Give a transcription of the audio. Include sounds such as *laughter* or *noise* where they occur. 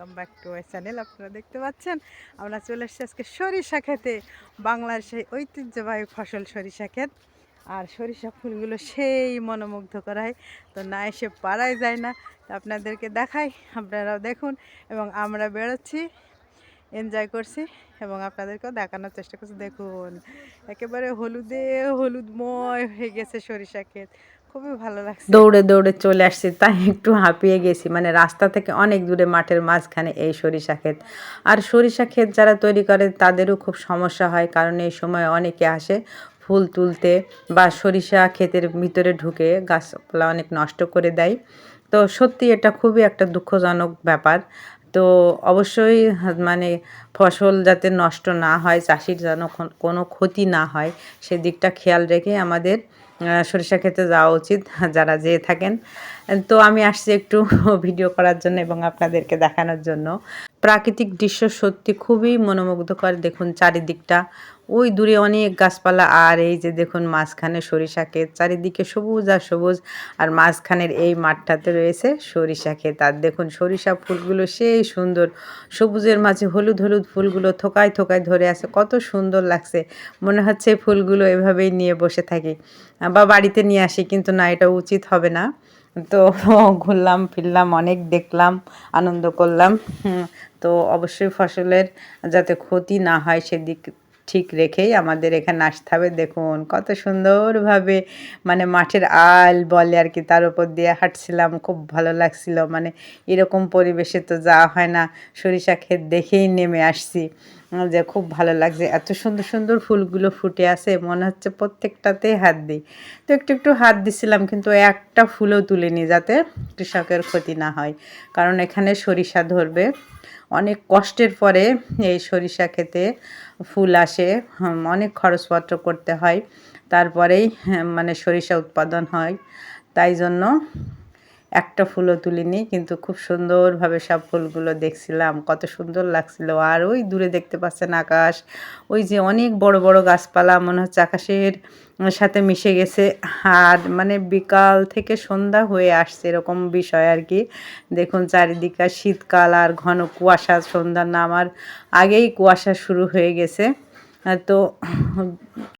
Welcome back to my channel আপনারা দেখতে পাচ্ছেন। আমরা চলে এসেছি আজকে সরিষা খেতে বাংলার সেই ঐতিহ্যবাহী ফসল সরিষা ক্ষেত। আর সরিষা ফুলগুলো সেই মনোমুগ্ধ করায় তো না এসে পারাই যায় না। আপনাদেরকে দেখাই, আপনারাও দেখুন, এবং আমরা বেরোচ্ছি এনজয় করছি এবং আপনাদেরকেও দেখানোর চেষ্টা করছি। দেখুন, একেবারে হলুদে হলুদময় হয়ে গেছে সরিষা ক্ষেত। খুবই ভালো লাগছে। দৌড়ে দৌড়ে চলে আসছি, তাই একটু হাঁপিয়ে গেছি। মানে রাস্তা থেকে অনেক দূরে মাঠের মাঝখানে এই সরিষা ক্ষেত। আর সরিষা ক্ষেত যারা তৈরি করে, তাদেরও খুব সমস্যা হয়, কারণ এই সময় অনেকে আসে ফুল তুলতে বা সরিষা ক্ষেতের ভিতরে ঢুকে গাছপালা অনেক নষ্ট করে দেয়। তো সত্যি এটা খুবই একটা দুঃখজনক ব্যাপার। তো অবশ্যই মানে ফসল যাতে নষ্ট না হয়, চাষির যেন কোনো ক্ষতি না হয়, সেদিকটা খেয়াল রেখে আমাদের সরিষা খেতে যাওয়া উচিত, যারা যেয়ে থাকেন। তো আমি আসছি একটু *laughs* ভিডিও করার জন্য এবং আপনাদেরকে দেখানোর জন্য। প্রাকৃতিক দৃশ্য সত্যি খুবই মনোমুগ্ধকর। দেখুন চারিদিকটা। ওই দূরে অনেক গাছপালা আর এই যে দেখুন মাঝখানে সরিষা ক্ষেত, চারিদিকে সবুজ আর সবুজ। আর মাঝখানের এই মাঠটাতে রয়েছে সরিষা ক্ষেত। আর দেখুন সরিষা ফুলগুলো সেই সুন্দর। সবুজের মাঝে হলুদ হলুদ ফুলগুলো থোকায় থোকায় ধরে আছে। কত সুন্দর লাগছে। মনে হচ্ছে ফুলগুলো এভাবেই নিয়ে বসে থাকি। বা বাড়িতে নিয়ে আসি, কিন্তু না, এটা উচিত হবে না। তো *laughs* ঘুরলাম, ফিরলাম, অনেক দেখলাম, আনন্দ করলাম। তো অবশ্যই ফসলের যাতে ক্ষতি না হয় সেদিক ঠিক রেখেই আমাদের এখানে আসতে হবে। দেখুন, কত সুন্দরভাবে মানে মাঠের আল বলে আর কি তার উপর দিয়ে হাঁটছিলাম, খুব ভালো লাগছিল। মানে এরকম পরিবেশে তো যাওয়া হয় না। সরিষা ক্ষেত দেখেই নেমে আসছি। যে খুব ভালো লাগছে। এত সুন্দর সুন্দর ফুলগুলো ফুটে আছে। মনে হচ্ছে প্রত্যেকটাতেই হাত দিই। তো একটু একটু হাত দিছিলাম কিন্তু একটা ফুলও তুলে তুলিনি যাতে কৃষকের ক্ষতি না হয়। কারণ এখানে সরিষা ধরবে। অনেক কষ্টের পরে এই সরিষা খেতে ফুল আসে অনেক খরচপত্র করতে হয়। তারপরেই মানে সরিষা উৎপাদন হয়। তাই জন্য একটা ফুলও তুলিনি, কিন্তু খুব সুন্দরভাবে সব ফুলগুলো দেখছিলাম। কত সুন্দর লাগছিল। আর ওই দূরে দেখতে পাচ্ছেন আকাশ। ওই যে অনেক বড় বড় গাছপালা মনে হচ্ছে আকাশের সাথে মিশে গেছে। আর মানে বিকাল থেকে সন্ধ্যা হয়ে আসছে এরকম বিষয় আর কি। দেখুন চারিদিকে শীতকাল আর ঘন কুয়াশা, সন্ধ্যা নামার আগেই কুয়াশা শুরু হয়ে গেছে। তো